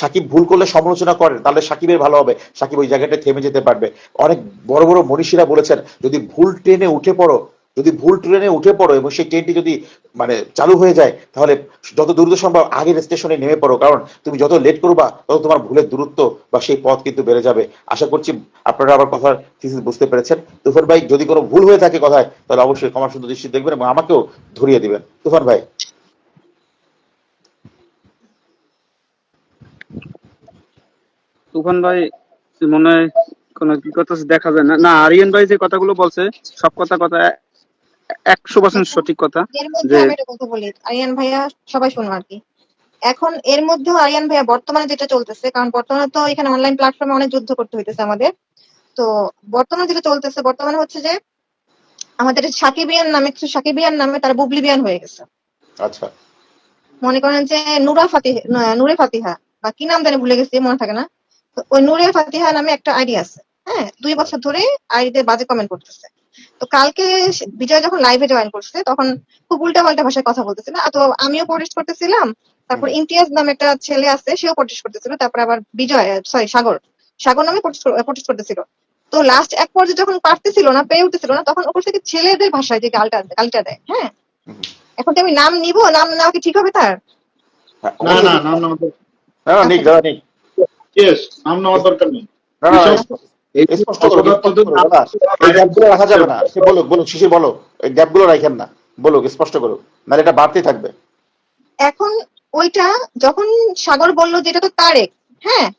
সাকিব ভুল করলে সমালোচনা করেন, তাহলে সাকিবের ভালো হবে। সাকিব ওই জায়গাটা থেমে যেতে পারবে। অনেক বড় বড় মনীষীরা বলেছেন, যদি ভুল ট্রেনে উঠে পড়ো, যদি ভুল ট্রেনে উঠে পড়ো এবং সেই ট্রেনটি যদি মানে চালু হয়ে যায়, তাহলে যত দ্রুত সম্ভব আগের স্টেশনে নেমে পড়ো। কারণ তুমি যত লেট করবা, তত তোমার ভুলের দূরত্ব বা সেই পথ কিন্তু বেড়ে যাবে। আশা করছি আপনারা আমার কথার থিসিস বুঝতে পেরেছেন। তুফান ভাই, যদি কোনো ভুল হয়ে থাকে কথায়, তাহলে অবশ্যই ক্ষমা সুন্দর দৃষ্টি দেখবেন এবং আমাকেও ধরিয়ে দিবেন। তুফান ভাই। তুফান ভাই মনে হয় কোনো কি কথা দেখা যায় না। না আরিয়ান ভাই যে কথাগুলো বলছে সব কথা কথা একশো পার্সেন্ট সঠিক কথা যে- কথা বলি। আরিয়ান ভাইয়া সবাই শুনব আর কি। এখন এর মধ্যেও আরিয়ান ভাইয়া বর্তমানে যেটা চলতেছে কারণ বর্তমানে তো এখানে অনলাইন প্ল্যাটফর্মে অনেক যুদ্ধ করতে হইতেছে আমাদের। তো বর্তমানে যেটা চলতেছে বর্তমানে হচ্ছে যে আমাদের সাকিবিয়ান নামে কিছু সাকিবিয়ান নামে তারা বুবলিবিয়ান হয়ে গেছে। আচ্ছা। মনে করেন যে নুরা ফাতিহ নুরে ফাতিহা বা কি নাম জানি ভুলে গেছি মনে থাকে না। ওই নুরে ফাতিহা নামে একটা আইডি আছে হ্যাঁ? দুই বছর ধরে আইডিতে বাজে কমেন্ট করতেছে। তো কালকে বিজয় যখন লাইভে জয়েন করছে তখন খুব উল্টা পাল্টা ভাষায় কথা বলতেছিল। তো আমিও প্রোটেস্ট করতেছিলাম। তারপর ইমতিয়াজ নামে একটা ছেলে আছে সেও প্রোটেস্ট করতেছিল। তারপর আবার বিজয় সরি সাগর। সাগর নামে প্রোটেস্ট করতেছিল। তো লাস্ট এক পর্যায়ে যখন পারতেছিল না পেয়ে উঠতেছিল না তখন ওপর থেকে ছেলেদের ভাষায় যে গালটা গালটা দেয় হ্যাঁ? এখন কি আমি নাম নিব? নাম নেওয়া কি ঠিক হবে তার? না না নাম নেওয়ার দরকার না না নিক দাদা নিক Yes, নাম নেওয়ার দরকার নেই না না এসব- এই স্পষ্ট করো স্পষ্ট করো, অপদার্থদের নাম- দাদা এই গ্যাপগুলো রাখা যাবে না। সে বলো বলো শিশির বলো এই গ্যাপগুলো রাখেন না। বলো স্পষ্ট করো নাহলে এটা বাড়তেই থাকবে। এখন ওইটা যখন সাগর বলল যে এটা তো তারেক হ্যাঁ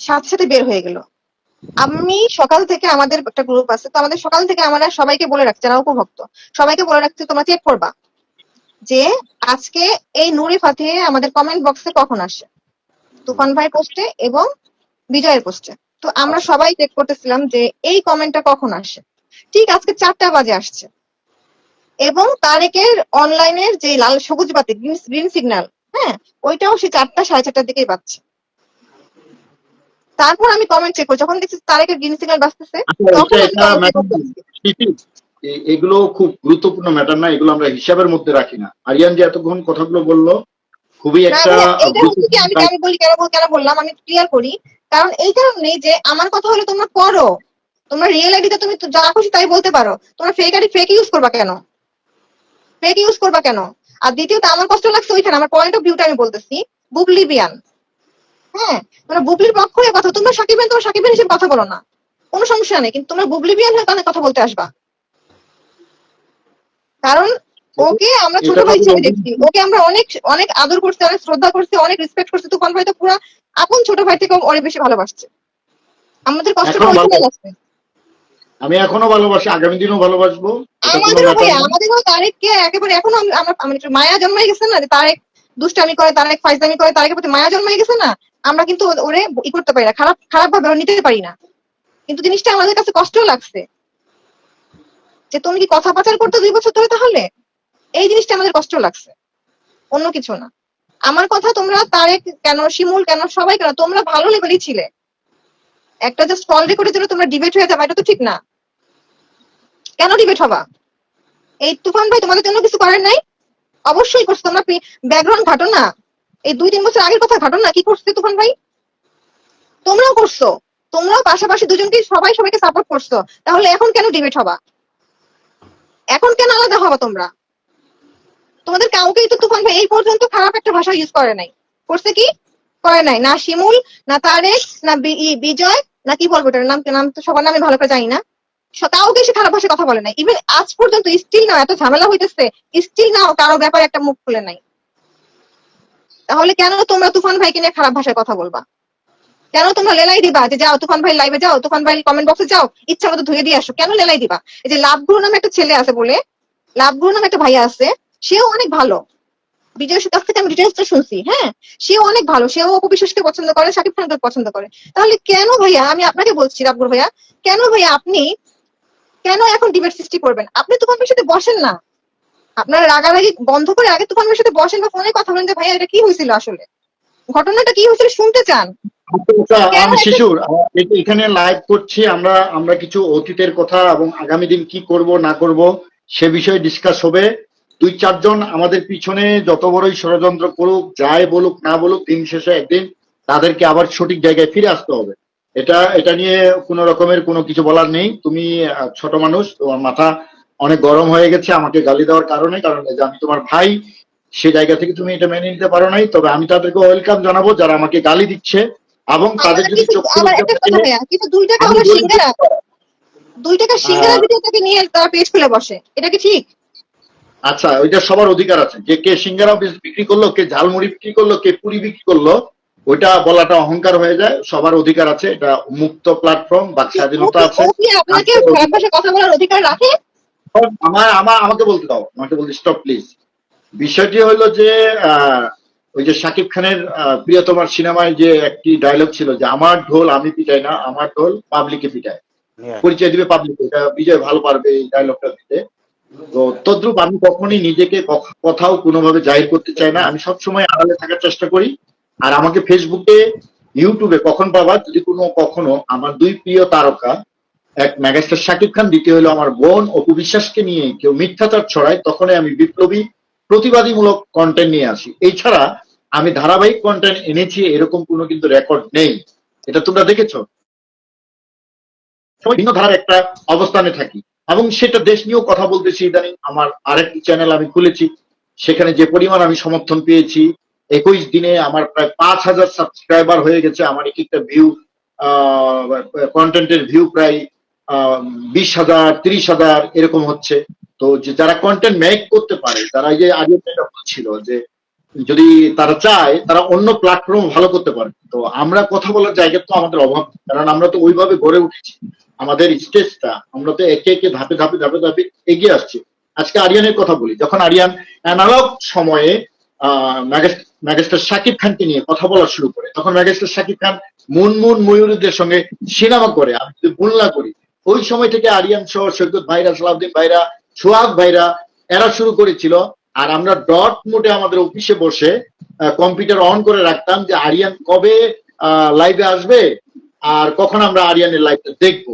সাথে সাথে বের হয়ে গেল। আমি সকাল থেকে আমাদের একটা গ্রুপ আছে তো আমাদের সকাল থেকে আমরা সবাইকে বলে রাখছি যারা উপভোক্ত সবাইকে বলে রাখছি তোমরা চেক করবা যে আজকে এই নুরি ফাতে আমাদের কমেন্ট বক্সে কখন আসে? তুফান ভাই পোস্টে এবং বিজয়ের পোস্টে তো আমরা সবাই চেক করতেছিলাম যে এই কমেন্টটা কখন আসে। ঠিক আজকে চারটা বাজে আসছে। এবং তারেকের অনলাইনের যে লাল সবুজ বাতি গ্রিন সিগন্যাল হ্যাঁ ওইটাও সে চারটা সাড়ে চারটার দিকেই পাচ্ছে। তারপর আমি কমেন্ট চেক করি। যখন দেখছি তারেকের গ্রিন সিগন্যাল বাজতেছে আচ্ছা, তখন এগুলো খুব গুরুত্বপূর্ণ ম্যাটার না। এগুলো আমরা হিসাবের মধ্যে রাখি না। আরিয়ান যে এতক্ষণ কথাগুলো বলল খুবই একটা আমি কেন বলি কেন কেন বললাম আমি ক্লিয়ার করি। কারণ এই কারণে যে আমার কথা হলো তোমরা করো। তোমরা রিয়েল আইডিতে তুমি যা খুশি তাই বলতে পারো। তোমরা ফেক আইডি ফেক ইউজ করবা কেন? ফেক ইউজ করবা কেন? আর দ্বিতীয়ত আমার কষ্ট লাগছে ওইখানে আমার পয়েন্ট অফ ভিউটা আমি বলতেছি। বুবলি বিয়ান হ্যাঁ তোমরা বুবলির পক্ষ হয়ে কথা তোমরা সাকিবেন তোমরা সাকিবেন হিসেবে কথা বলো না। কোনো সমস্যা নেই কিন্তু তোমরা বুবলি বিয়ান হয়ে কথা বলতে আসবা। কারণ ওকে আমরা ছোট ভাই হিসেবে দেখছি। ওকে আমরা অনেক অনেক আদর করছি অনেক শ্রদ্ধা করছি অনেক রেসপেক্ট করছি। তুফান ভাই তো পুরো আপন ছোট ভাই থেকে অনেক বেশি ভালোবাসছে। আমাদের কষ্টটা ওইখানে লাগছে আমি এখনও ভালোবাসি আগামী দিনও ভালোবাসবো। না। তারেককে একেবারে এখনও আমরা আমি মায়া জন্মাই গেছে না যে তারেক দুষ্টামি করে তারেক ফাইজলামি করে তারেকের প্রতি মায়া জন্মাই গেছে না আমরা কিন্তু ওরে ই করতে পারি না খারাপ খারাপ ভাবে নিতে পারি না। কিন্তু জিনিসটা আমাদের কাছে কষ্ট লাগছে। যে তুমি কি কথা পাচার করতে দুই বছর ধরে তাহলে? এই জিনিসটা আমাদের কষ্ট লাগছে। অন্য কিছু না। আমার কথা তোমরা, তারেক কেন, শিমুল কেন, সবাই কেন, তোমরা ভালো লেভেলই ছিলে। একটা জাস্ট কল রেকর্ডের জন্য তোমরা ডিবেট হয়ে যাবে, এটা তো ঠিক না। কেন ডিবেট হবা? এই তুফান ভাই তোমাদের জন্য কিছু করেন নাই? অবশ্যই করছ, তোমরা ব্যাকগ্রাউন্ড ঘাটো না। এই দুই তিন বছর আগের কথা ঘাটো না, কি করছে তুফান ভাই? তোমরাও করছ। তোমরাও পাশাপাশি দুজনকে সবাই সবাইকে সাপোর্ট করছ। তাহলে এখন কেন ডিবেট হবা? এখন কেন আলাদা হবা তোমরা? তোমাদের কাউকেই তো তুফান ভাই এই পর্যন্ত খারাপ একটা ভাষা ইউজ করে নাই। করছে কি? করে নাই। না শিমুল, না তারেক না বিজয়, না কি বলব এটার নাম? নাম তো সবার নামে ভালো করে জানি না। কাউকে সে খারাপ ভাষায় কথা বলে নাই। ইভেন আজ পর্যন্ত স্টিল না এত ঝামেলা হইতেছে স্টিল না কারও ব্যাপারে একটা মুখ খুলে নাই। তাহলে কেন তোমরা তুফান ভাইকে নিয়ে খারাপ ভাষায় কথা বলবা? কেন তোমরা লেলাই দিবা যে যাও, তুফান ভাই লাইভে যাও, তুফান ভাই কমেন্ট বক্সে যাও, ইচ্ছা মতো ধুয়ে দিয়ে আসো? কেন লেলাই দিবা? এই যে লাভগুরু নামে একটা ছেলে আছে বলে, লাভগুরু নামে একটা ভাইয়া আছে সেও অনেক ভালো। বিজয়ের কাছ থেকে আমি ডিটেলসটা শুনছি হ্যাঁ? সেও অনেক ভালো সেও অপু বিশ্বাসকে পছন্দ করে শাকিব খানকে পছন্দ করে। তাহলে কেন ভাইয়া আমি আপনাকে বলছি লাভগুরু ভাইয়া কেন ভাইয়া আপনি কেন এখন ডিবেট সৃষ্টি করবেন? আপনি তুফান ভাইয়ের সাথে বসেন না। আপনার রাগারাগি বন্ধ করে আগে তুফান ভাইয়ের সাথে বসেন বা ফোনে কথা বলেন যে ভাইয়া এটা কি হয়েছিল আসলে? ঘটনাটা কি হয়েছিল শুনতে চান? আচ্ছা, আমি শিশুর এখানে লাইভ করছি আমরা আমরা কিছু অতীতের কথা এবং আগামী দিন কি করব না করব সে বিষয়ে ডিসকাস হবে। দুই চারজন আমাদের পিছনে যত বড়ই ষড়যন্ত্র করুক যাই বলুক না বলুক দিন শেষে একদিন তাদেরকে আবার সঠিক জায়গায় ফিরে আসতে হবে। এটা এটা নিয়ে কোনো রকমের কোনো কিছু বলার নেই। তুমি ছোট মানুষ তোমার মাথা অনেক গরম হয়ে গেছে আমাকে গালি দেওয়ার কারণে কারণ আমি তোমার ভাই সে জায়গা থেকে তুমি এটা মেনে নিতে পারো নাই। তবে আমি তাদেরকে ওয়েলকাম জানাব যারা আমাকে গালি দিচ্ছে এবং তাদের যদি চক্ষু দুই টাকা সিঙ্গারা। দুই টাকা সিঙ্গারা আহ, ভিডিওটাকে নিয়ে তারা পেজ খুলে বসে। এটা কি ঠিক? আচ্ছা ওইটা সবার অধিকার আছে। যে কে সিঙ্গারা বিক্রি করল কে ঝালমুড়ি বিক্রি করল কে পুরি বিক্রি করল ওইটা বলাটা অহংকার হয়ে যায়। সবার অধিকার আছে এটা মুক্ত প্ল্যাটফর্ম বাক স্বাধীনতা আছে কথা বলার অধিকার রাখে? আমার আমার আমাকে বলতে দাও আমাকে বলতে স্টপ প্লিজ বিষয়টি হলো যে আহ, ওই যে শাকিব খানের আহ, প্রিয়তমার সিনেমায় যে একটি ডায়লগ ছিল যে আমার ঢোল আমি পিটাই না আমার ঢোল পাবলিকে পিটায়। পরিচয় দিবে পাবলিক এটা বিজয় ভালো পারবে এই ডায়লগটা দিতে। তো তদ্রুপ আমি কখনই নিজেকে কোথাও কোনোভাবে জাহির করতে চাই না। আমি সবসময় আড়ালে থাকার চেষ্টা করি। আর আমাকে ফেসবুকে, ইউটিউবে কখন পাবা, যদি কোনো কখনো আমার দুই প্রিয় তারকা, এক ম্যাগাস্টার শাকিব খান, দ্বিতীয় হলো আমার বোন অপু বিশ্বাসকে নিয়ে কেউ মিথ্যাচার ছড়ায়, তখনই আমি বিপ্লবী, প্রতিবাদীমূলক কন্টেন্ট নিয়ে আসি। এছাড়া আমি ধারাবাহিক কন্টেন্ট এনেছি, এরকম কোনো কিন্তু রেকর্ড নেই। এটা তোমরা দেখেছ? ভিন্ন ধারার একটা অবস্থানে থাকি। এবং সেটা দেশ নিয়েও কথা বলতেছি ইদানিং। আমার আরেকটি চ্যানেল আমি খুলেছি। সেখানে যে পরিমাণ আমি সমর্থন পেয়েছি, একুশ দিনে আমার প্রায় পাঁচ হাজার সাবস্ক্রাইবার হয়ে গেছে। আমার এক একটা ভিউ কন্টেন্টের ভিউ প্রায় বিশ হাজার, ত্রিশ হাজার এরকম হচ্ছে। তো যে যারা কন্টেন্ট মেক করতে পারে, তারা যে আগে যেটা বলছিল যে যদি তারা চায়, তারা অন্য প্ল্যাটফর্ম ভালো করতে পারে। তো আমরা কথা বলার জায়গা তো আমাদের অভাব কারণ আমরা তো ওইভাবে গড়ে উঠেছি। আমাদের স্টেজটা আমরা তো একে একে ধাপে ধাপে ধাপে ধাপে এগিয়ে আসছি। আজকে আরিয়ানের কথা বলি। যখন আরিয়ান অ্যানালগ সময়ে ম্যাগাস্টার শাকিব খানকে নিয়ে কথা বলা শুরু করে, তখন ম্যাগাস্টার শাকিব খান মুনমুন ময়ূরীদের সঙ্গে সিনেমা করে। আমি যদি ভুল করি, ওই সময় থেকে আরিয়ান সহ সৈকত ভাইরা, সালাউদ্দিন ভাইরা, সোহাগ ভাইরা, এরা শুরু করেছিল। আর আমরা ডট মোটে আমাদের অফিসে বসে কম্পিউটার অন করে রাখতাম যে আরিয়ান কবে লাইভে আসবে, আর কখন আমরা আরিয়ানের লাইভটা দেখব।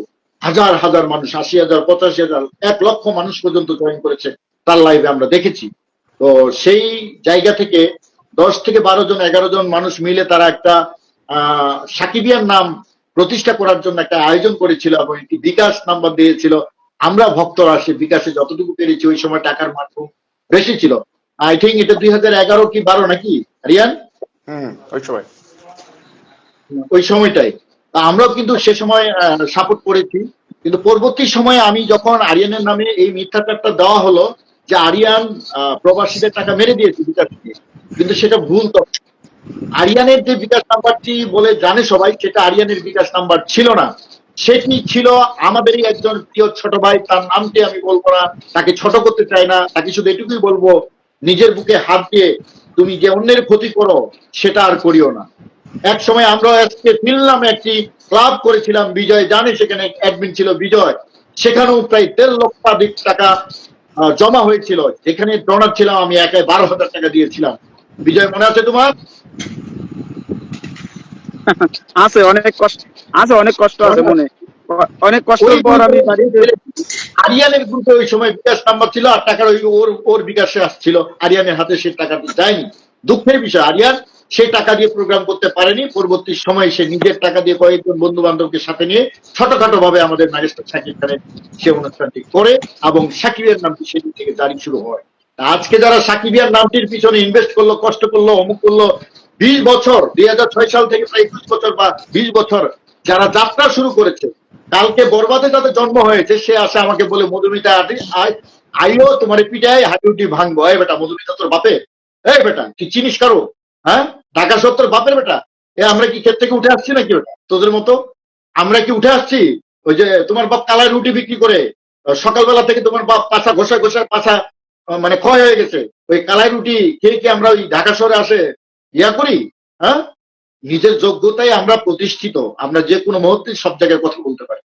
হাজার হাজার মানুষ আশি হাজার পঁচাশি হাজার এক লক্ষ মানুষ পর্যন্ত জয়েন করেছে। তার লাইভে আমরা দেখেছি। তো সেই জায়গা থেকে দশ থেকে বারো জন এগারো জন মানুষ মিলে তারা একটা আহ সাকিবিয়ার নাম প্রতিষ্ঠা করার জন্য একটা আয়োজন করেছিল এবং একটি বিকাশ নাম্বার দিয়েছিল। আমরা ভক্তরা সে বিকাশে যতটুকু পেরেছি ওই সময় টাকার মাধ্যম বেশি ছিল। আই থিঙ্ক এটা দুই হাজার এগারো কি বারো নাকি? রিয়ান? হুম ওই সময়। ওই সময়টাই। আমরাও কিন্তু সে সময় সাপোর্ট করেছি। কিন্তু পরবর্তী সময়ে আমি যখন আরিয়ানের নামে এই মিথ্যাচারটা দেওয়া হলো যে আরিয়ান প্রবাসীদের টাকা মেরে দিয়েছে বিকাশ কিন্তু সেটা ভুল তথ্য আরিয়ানের যে বিকাশ নাম্বারটি বলে জানে সবাই, সেটা আরিয়ানের বিকাশ নাম্বার ছিল না। সেটি ছিল আমাদেরই একজন প্রিয় ছোট ভাই, তার নামটি আমি বলব না, তাকে ছোট করতে চাই না, তাকে শুধু এটুকুই বলব, নিজের বুকে হাত দিয়ে তুমি যে অন্যের ক্ষতি করো, সেটা আর করিও না। এক সময় আমরা আজকে ফিল নামে একটি ক্লাব করেছিলাম বিজয় জানে সেখানে অ্যাডমিন ছিল বিজয়। সেখানেও প্রায় দেড় লক্ষাধিক টাকা জমা হয়েছিল। যেখানে ডোনার ছিলাম আমি একাই বারো হাজার টাকা দিয়েছিলাম। বিজয় মনে আছে তোমার? আছে অনেক কষ্ট আছে অনেক কষ্ট আছে মনে। অনেক কষ্টের পর আমি আরিয়ানের গ্রুপে ওই সময় বিকাশ নাম্বার ছিল আর টাকার ওই ওর ওর বিকাশে আসছিল। আরিয়ানের হাতে সে টাকাটি যায়নি দুঃখের বিষয় আরিয়ান সে টাকা দিয়ে প্রোগ্রাম করতে পারেনি। পরবর্তী সময়ে সে নিজের টাকা দিয়ে কয়েকজন বন্ধু বান্ধবকে সাথে নিয়ে ছোটখাটো ভাবে আমাদের ম্যাজিস্ট্রেট সাকিব খানের সে অনুষ্ঠানটি করে এবং সাকিবের নামটি সেদিন থেকে জারি শুরু হয়। আজকে যারা সাকিবিয়ার নামটির পিছনে ইনভেস্ট করল, কষ্ট করল, অমুক করল, বিশ বছর, দুই ছয় সাল থেকে প্রায় একুশ বছর বা বিশ বছর যারা যাত্রা শুরু করেছে, কালকে বরবাদে যাদের জন্ম হয়েছে, সে আসে আমাকে বলে, মধুমিতা আইও তোমার পিটাই হাঁটুটি ভাঙবো। এই বেটা, মধুমিতা, তোর বাপে? এই বেটা, কি চিনিস কারও? হ্যাঁ? ঢাকা সত্তর বাপের বেটা। এ আমরা কি ক্ষেত থেকে উঠে আসছি নাকি বেটা তোদের মতো? আমরা কি উঠে আসছি? ওই যে তোমার বাপ কালাই রুটি বিক্রি করে সকালবেলা থেকে তোমার বাপ পাছা ঘষা ঘষা আহ, মানে ক্ষয় হয়ে গেছে। ওই কালাই রুটি খেয়ে কি আমরা ওই ঢাকা শহরে আসে ইয়া করি হ্যাঁ? নিজের যোগ্যতায় আমরা প্রতিষ্ঠিত। আমরা যে কোনো মুহূর্তে সব জায়গায় কথা বলতে পারি।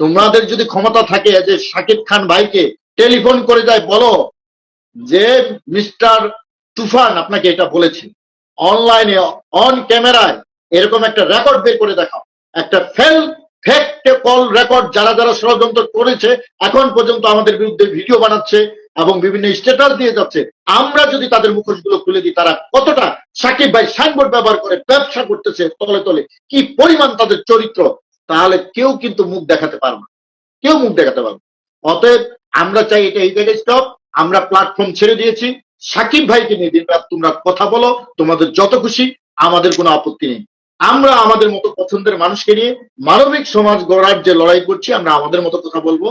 তোমাদের যদি ক্ষমতা থাকে যে শাকিব খান ভাইকে টেলিফোন করে যায় বলো যে মিস্টার তুফান আপনাকে এটা বলেছে। অনলাইনে অন ক্যামেরায় এরকম একটা রেকর্ড বের করে দেখাও। একটা ফেল ফেক কল রেকর্ড যারা যারা ষড়যন্ত্র করেছে, এখন পর্যন্ত আমাদের বিরুদ্ধে ভিডিও বানাচ্ছে এবং বিভিন্ন স্ট্যাটাস দিয়ে যাচ্ছে। আমরা যদি তাদের মুখোশগুলো খুলে দিই, তারা কতটা সাকিব ভাই সাইনবোর্ড ব্যবহার করে ব্যবসা করতেছে তলে তলে, কি পরিমাণ তাদের চরিত্র, তাহলে কেউ কিন্তু মুখ দেখাতে পারবে না। কেউ মুখ দেখাতে পারবে অতএব আমরা চাই এটা এই জায়গায় স্টপ আমরা প্ল্যাটফর্ম ছেড়ে দিয়েছি। সাকিব ভাইকে নিয়ে দিন রাত তোমরা কথা বলো তোমাদের যত খুশি আমাদের কোনো আপত্তি নেই। আমরা আমাদের মতো পছন্দের মানুষকে নিয়ে মানবিক সমাজ গড়ার যে লড়াই করছি আমরা আমাদের মতো কথা বলব।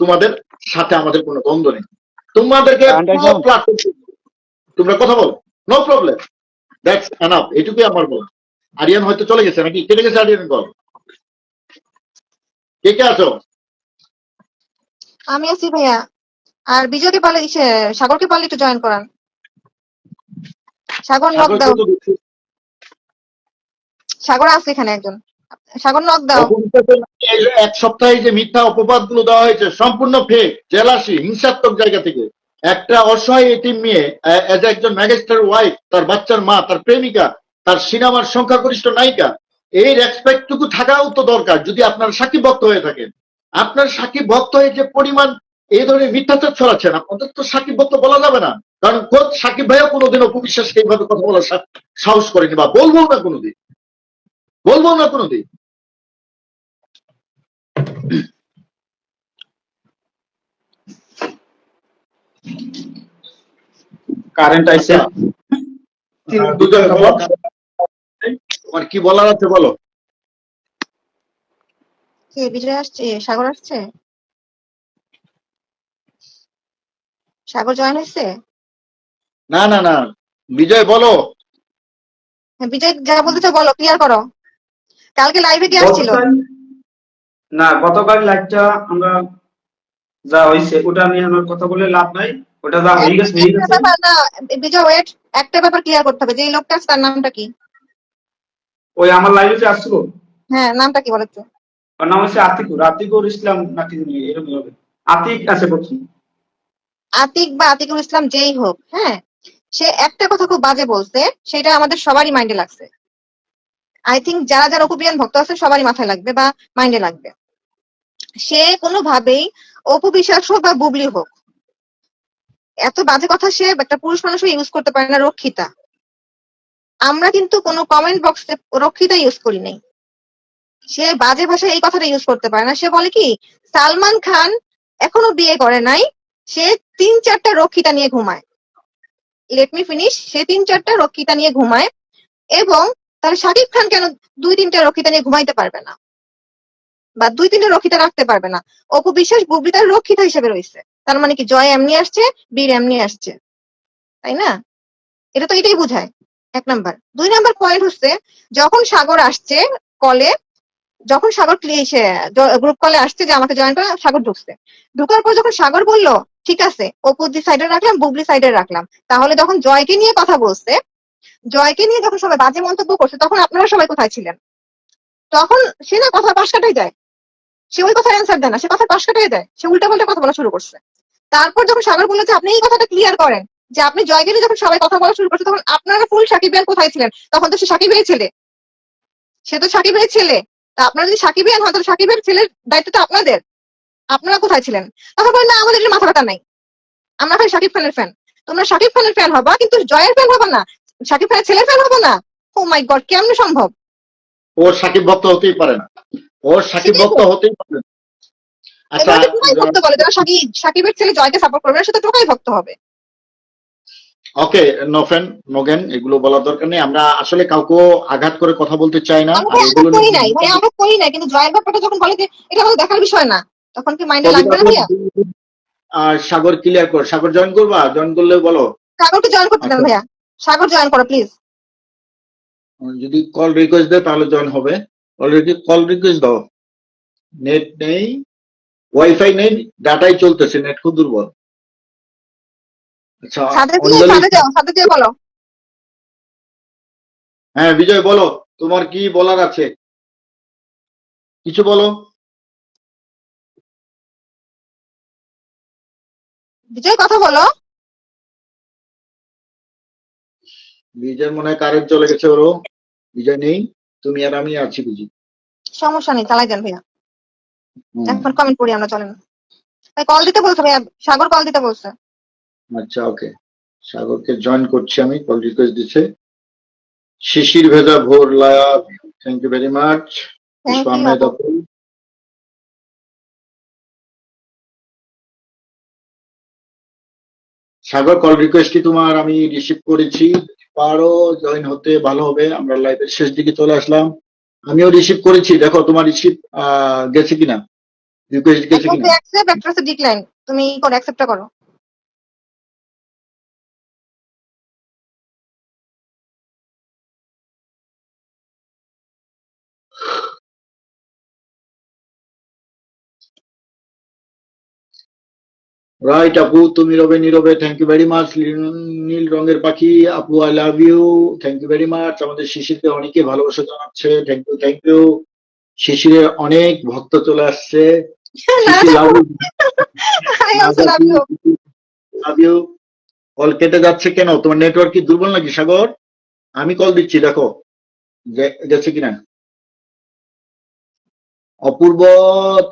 তোমাদের সাথে আমাদের কোনো দ্বন্দ্ব নেই। তোমাদেরকে তোমরা কথা বলো। নো প্রবলেম দ্যাটস এনাফ এটুকুই আমার বলা আরিয়ান হয়তো চলে গেছে নাকি? কেটে গেছে আরিয়ান বল কে কে আছো? আমি আছি ভাইয়া। আর বিজয়কে ইসে সাগরকে পারলে একটু জয়েন করান। সাগর নক দাও। সাগর আছে এখানে একজন। সাগর নক দাও এক সপ্তাহে যে মিথ্যা অপবাদগুলো দেওয়া হয়েছে সম্পূর্ণ ফেক জেলাসি হিংসাত্মক জায়গা থেকে। একটা অসহায় এটিম মেয়ে এজ একজন ম্যাজিস্ট্রেট ওয়াইফ তার বাচ্চার মা তার প্রেমিকা তার সিনেমার সংখ্যাগরিষ্ঠ নায়িকা এই রেসপেক্ট টুকু থাকাও তো দরকার যদি আপনার সাকিব ভক্ত হয়ে থাকেন। আপনার সাকিব ভক্ত হয়ে যে পরিমাণ এই ধরনের মিথ্যাচার ছড়াচ্ছেন আপনাদের তো সাকিব ভক্ত বলা যাবে না। কারণ খোদ সাকিব ভাইও কোনোদিন অপবিশ্বাসকে এইভাবে কথা বলার সাহস করেনি বা বলব না কোনোদিন। বলব না কোনোদিন। কারেন্ট আইছে। দুজন তোমার কি বলার আছে বলো? কে বিজয় আসছে? সাগর আসছে? সাগর জয়েন হয়েছে? না না না। বিজয় বলো। হ্যাঁ, বিজয় যা বলতে চাও বলো ক্লিয়ার করো। কালকে লাইভে কি আসছিল? না গতকাল লাইভটা আমরা যা হয়েছে ওটা নিয়ে আমার কথা বলে লাভ নাই। ওটা যা হয়ে গেছে হয়ে না বিজয় ওয়েট একটা ব্যাপার ক্লিয়ার করতে হবে যে এই লোকটা তার নামটা কি? ওই আমার লাইভে যে আসছিল? হ্যাঁ নামটা কি বলো একটু। ওর নাম হচ্ছে আতিকুর আতিকুর ইসলাম নাকি এরকম হবে। আতিক আছে প্রথম আতিক বা আতিকুল ইসলাম যেই হোক হ্যাঁ সে একটা কথা খুব বাজে বলছে, সেটা আমাদের সবারই মাইন্ডে লাগছে। আই থিঙ্ক যারা যারা অপুবিয়ান ভক্ত আছে, সবারই মাথায় লাগবে বা মাইন্ডে লাগবে। সে কোনোভাবেই অপু বিশ্বাস হোক বা বুবলি হোক, এত বাজে কথা সে একটা পুরুষ মানুষও ইউজ করতে পারে না, রক্ষিতা। আমরা কিন্তু কোনো কমেন্ট বক্সে রক্ষিতা ইউজ করি নাই। সে বাজে ভাষায় এই কথাটা ইউজ করতে পারে না। সে বলে কি, সালমান খান এখনও বিয়ে করে নাই, সে তিন চারটা রক্ষিতা নিয়ে ঘুমায়। লেট মি ফিনিশ সে তিন চারটা রক্ষিতা নিয়ে ঘুমায় এবং তার শাকিব খান কেন দুই তিনটা রক্ষিতা নিয়ে ঘুমাইতে পারবে না? বা দুই তিনটা রক্ষিতা রাখতে পারবে না? অপু বিশ্বাস বুবলি তার রক্ষিতা হিসেবে রয়েছে। তার মানে কি জয় এমনি আসছে, বীর এমনি আসছে। তাই না? এটা তো এটাই বোঝায়। এক নাম্বার। দুই নাম্বার পয়েন্ট হচ্ছে, যখন সাগর আসছে কলে, যখন সাগর গ্রুপ কলে আসছে যে আমাকে জয়েন করে, সাগর ঢুকছে। ঢুকার পর যখন সাগর বলল ঠিক আছে অপু সাইডে রাখলাম বুবলি সাইডে রাখলাম। তাহলে যখন জয়কে নিয়ে কথা বলছে, জয়কে নিয়ে যখন সবাই বাজে মন্তব্য করছে, তখন আপনারা সবাই কোথায় ছিলেন? তখন সে না কথা পাশ কাটাই যায় সে ওই কথার অ্যান্সার দেয় না, সে কথা পাশ কাটাই দেয়। সে উল্টা পাল্টা কথা বলা শুরু করছে। তারপর যখন সাগর বলল যে, আপনি এই কথাটা ক্লিয়ার করেন, যে আপনি জয়কে নিয়ে যখন সবাই কথা বলা শুরু করছে, তখন আপনারা ফুল সাকিবিয়ান কোথায় ছিলেন? তখন তো সে সাকিবের ছেলে। সে তো সাকিবের ছেলে। তা আপনারা যদি সাকিবিয়ান হন, তাহলে সাকিবের ছেলের দায়িত্ব তো আপনাদের। আপনারা কোথায় ছিলেন? তখন বলেন না আমাদের মাথা ব্যথা নাই। আমরা খালি শাকিব খানের ফ্যান তোমরা শাকিব খানের ফ্যান হবা কিন্তু জয়ের ফ্যান হবা না। শাকিব খানের ছেলের ফ্যান হবা না? ও মাই গড কেমনে সম্ভব? ওর সাকিব ভক্ত হতেই পারে না। ওর সাকিব ভক্ত হতেই পারে না। আচ্ছা ভক্ত বলে? যারা সাকিব সাকিবের ছেলে জয়কে সাপোর্ট করবে না সে তো টোকাই ভক্ত হবে। ওকে নোফেন নোগেন এগুলো বলার দরকার নেই। আমরা আসলে কাউকে আঘাত করে কথা বলতে চাই না। আমরা করি নাই। ভাই আমরা করি কিন্তু জয়ের ব্যাপারটা যখন বলে যে এটা আমাদের দেখার বিষয় না। তখন কি মাইন্ডে লাগবে না ভাইয়া? আর সাগর ক্লিয়ার কর। সাগর জয়েন করবা? জয়েন করলে বলো। সাগরকে জয়েন করতে দেন আচ্ছা। ভাইয়া। সাগর জয়েন করো প্লিজ যদি কল রিকোয়েস্ট দেয় তাহলে জয়েন হবে। অলরেডি কল রিকোয়েস্ট দাও। নেট নেই। ওয়াইফাই নেই ডাটাই চলতেছে নেট খুব দুর্বল। আচ্ছা বলো। হ্যাঁ বিজয় বলো। তোমার কি বলার আছে? কিছু বলো। বিজয় কথা বলো। বিজয় মনে হয় কারেন্ট চলে গেছে ওরও। বিজয় নেই তুমি আর আমি আছি বুঝি। সমস্যা নেই চালাই দেন ভাইয়া। এখন কমেন্ট করি আমরা চলেন। ভাই কল দিতে বলছে ভাইয়া সাগর কল দিতে বলছে। আচ্ছা ওকে সাগরকে জয়েন করছি আমি কল রিকোয়েস্ট দিচ্ছে শিশির ভেদা ভোর Laya thank you very much thank Sagar call request কি তোমার আমি রিসিভ করেছি? পারো জয়েন হতে ভালো হবে আমরা লাইভের শেষ দিকে চলে আসলাম। আমিও রিসিভ করেছি দেখো তোমার রিসিভ গেছে কিনা? রিকোয়েস্ট গেছে কিনা? ডিক্লাইন তুমি কোন অ্যাকসেপ্ট করো। রাইট আপু তুমি রবে নীরবে থ্যাংক ইউ ভেরি মাচ নীল রঙের পাখি আপু I love you thank you very much আমাদের শিশিরকে অনেকে ভালোবাসা জানাচ্ছে থ্যাংক ইউ থ্যাংক ইউ শিশিরের অনেক ভক্ত চলে আসছে কল কেটে যাচ্ছে কেন? তোমার নেটওয়ার্ক কি দুর্বল নাকি সাগর? আমি কল দিচ্ছি দেখো গেছে কিনা? অপূর্ব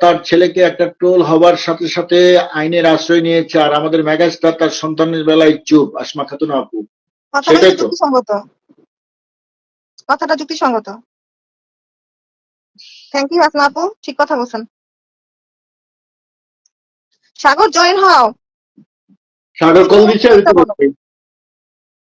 তার ছেলেকে একটা ট্রোল হবার সাথে সাথে আইনের আশ্রয় নিয়েছে আর আমাদের মেগাস্টার তার সন্তানের বেলায় চুপ আসমা খাতুন আপু সেটাই তো। কথাটা যুক্তিসঙ্গত থ্যাংক ইউ আসমা আপু ঠিক কথা বলছেন সাগর জয়েন হও সাগর বলো। বলছি।